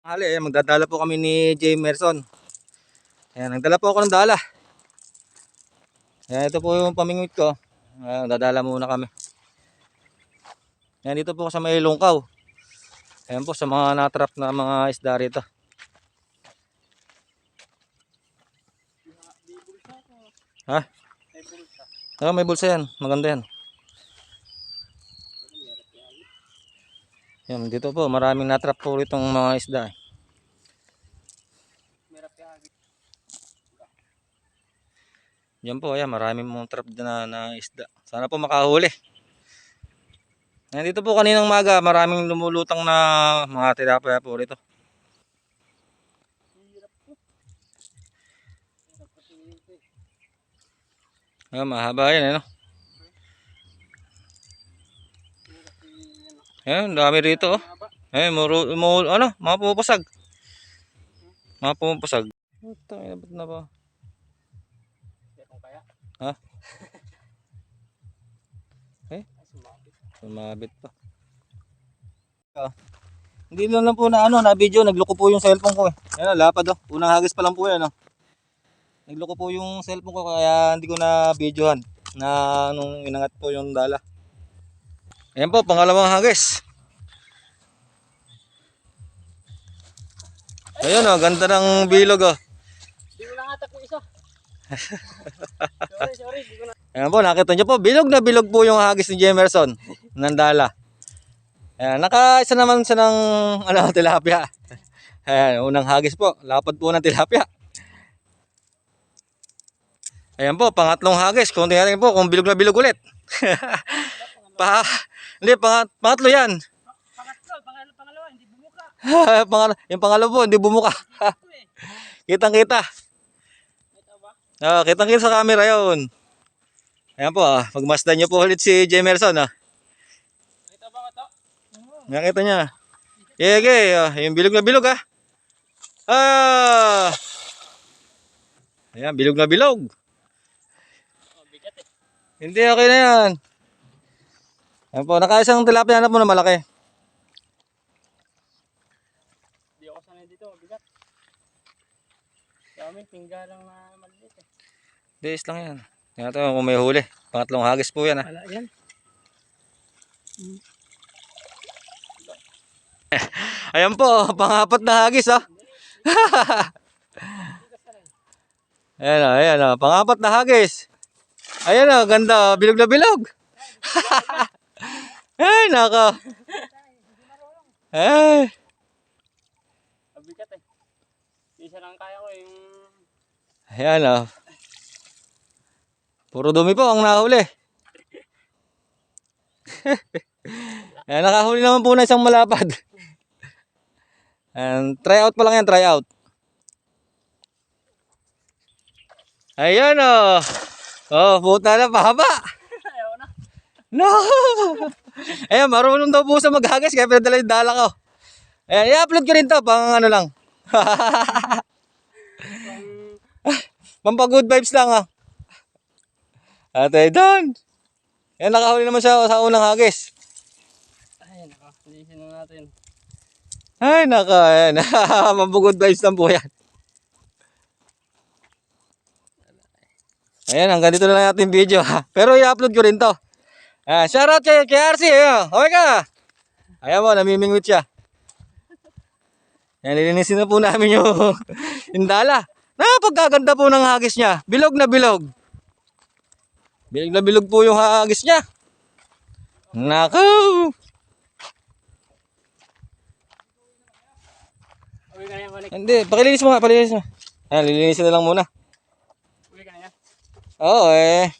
Hali, eh, magdadala po kami ni Jamerson. Ayan, nagdala po ako ng dala. Ayan, ito po yung pamingwit ko. Ayan, dadala muna kami. Ayan, dito po sa may lungkaw. Ayan po, sa mga natrap na mga isda rito. Ha? Ah, may bulsa yan. Maganda yan. Yan, dito po, maraming natrap po itong mga isda. eh. Yan po, ayan, maraming mga trap na, na isda. Sana po makahuli. Yan, dito po kaninang maga, maraming lumulutang na mga tilapia po rito. Ayan, mahaba yan, ano? Ayan, dami rito, oh. Eh, muro, mo, ano, mga pupusag. Mga pupusag. Ito, inabot na ba? Ha? Eh? Sumabit pa. Ah, Hindi lang lang po na ano, na video, nagloko po yung cellphone ko eh. Ayan, lapad oh. Unang hagis pa lang po yan oh. Nagloko po yung cellphone ko kaya hindi ko na videohan na nung inangat po yung dala. Ayan po, pangalawang hagis. Ayun oh, ganda ng bilog oh. Hindi ko nangatak yung isa. sorry, sorry. Na. Ayan po, nakita nyo po, bilog na bilog po yung hagis ni Jemerson ng dala. Ayan, nakaisa naman siya ng ano, tilapia. Ayan, unang hagis po, lapad po ng tilapia. Ayan po, pangatlong hagis. Kung tingnan po, kung bilog na bilog ulit. pa, hindi, pangat, pangatlo yan. Pangatlo, pangalawa, pangalawa, hindi bumuka. Pangal, yung pangalawa po, hindi bumuka. Ito eh. kitang kita. Ba? Ah, kitang kita sa camera yun. Ayan po, ah, pagmasdan nyo po ulit si Jemerson. Ah. Ito ba ito? Nakita niya. Yege, ah, yung bilog na bilog ah. Ah! Ayan, bilog na bilog. Oh, bigat eh. Hindi, okay na yan. Ayan po, nakaisang tilapia na po na malaki. Hindi ako sanay dito, bigat. Sa amin, tingga lang na maliit eh. Days lang yan. Tingnan natin kung may huli. Pangatlong hagis po yan ah. Wala yan. Ayan po, pangapat na hagis ah. ayan ah, ayan ah, pangapat na hagis. Ayan ah, ganda, bilog na bilog. Ay, naka. Ay. Ah, bigat eh. Isa lang kaya ko yung... Ayan ah. Puro dumi po ang nahuli. Ayan, nakahuli naman po na isang malapad. And try out pa lang yan, try out. Ayan oh. Oh, puta na, pahaba. Ayaw na. No! Ayan, marunong daw po sa maghagis, kaya pinadala yung dala ko. Ayan, i-upload ko rin to, pang ano lang. Pampa good vibes lang ah. Ate, doon. Ayan, nakahuli naman siya sa unang hagis. Ay, naka-position na natin. Ay, naka, ayan. Good vibes lang po yan. Ayan, hanggang dito na lang natin video ha. Pero i-upload ko rin to. Ayan, shoutout kay, kay RC. Ayan, okay ka? Ayan mo, namimingwit siya. Ayan, lilinisin na po namin yung, yung dala. Napagkaganda po ng hagis niya. Bilog na bilog. Bilog na bilog po yung hagis niya. Naku! Yan. Hindi, pakilinis mo nga, pakilinis mo. Ayan, lilinisin na lang muna. Yan. Oo eh.